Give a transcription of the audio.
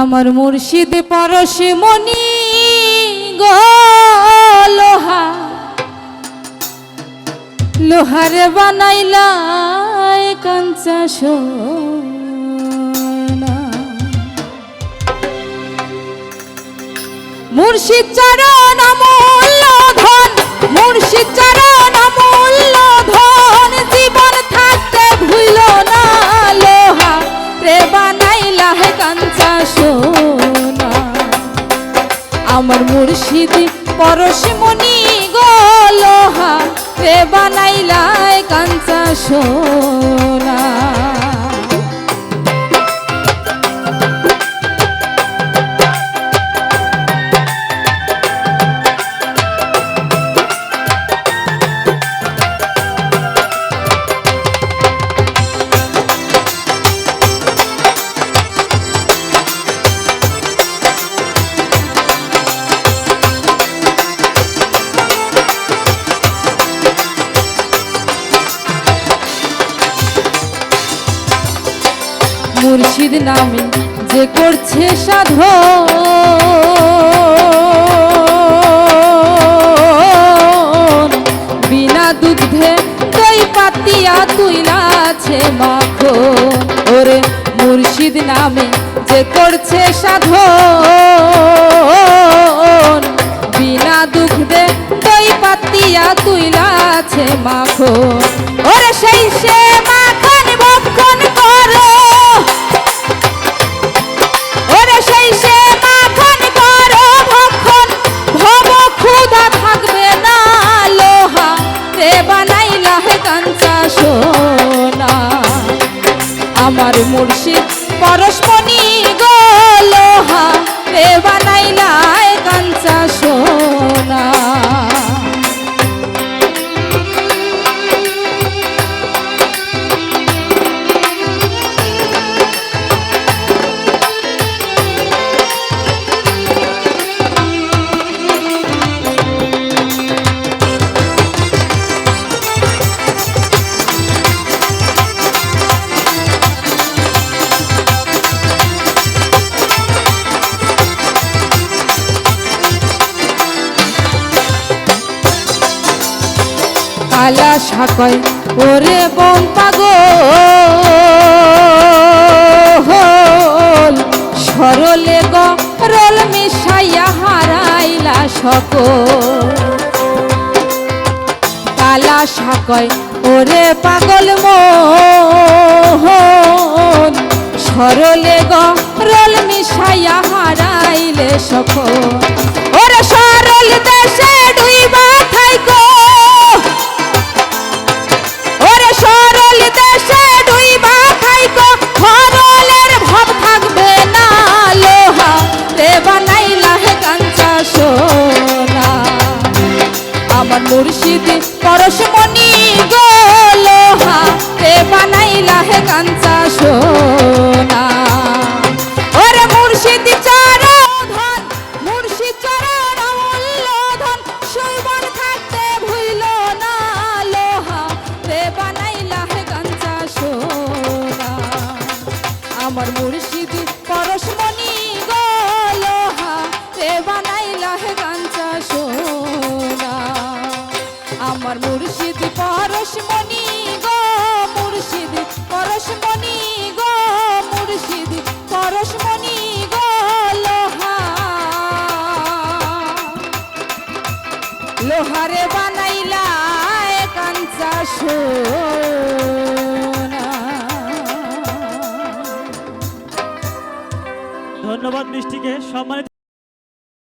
আমার মুর্শিদ পরশে মনি লোহা। লোহারে বানাইলা কাঞ্চা সোনা। মুর্শিদ চরণ অমূল্য আমার মুর্শিদ পরশমণি মনি লোহা রে বানাইলা হে কাঞ্চা সোনা মুর্শিদ নামে যে করছে সাধ বিনা দুগ্ধে দই পাতিয়া তুইলাছে মাখো ওরে মুর্শিদ নামে যে করছে সাধ বিনা দুগ্ধে দই পাতিয়া তুইলাছে মাখো ওরে সেই সে মাখন ভক্ষণ করো মুর্শিদ পরশমণি কালা সাকয়, ওরে বন পাগল সরলে গরল মিশাইয়া হারাইলা সকল। কালা সাকয়, ওরে পাগল মন সরলে গরল মিশাইয়া হারাইলে সকল। ওরে সরল দেশে আমার মুর্শিদ পরশমণি গো লোহা বানাইলা হে কাঞ্চা সোনা। পরশমণি গো মুর্শিদ, পরশমণি গো মুর্শিদ, পরশমণি গো লোহা। লোহারে বানাইলা কাঞ্চা ধন্যবাদ মিষ্টিকে, সম্মানিত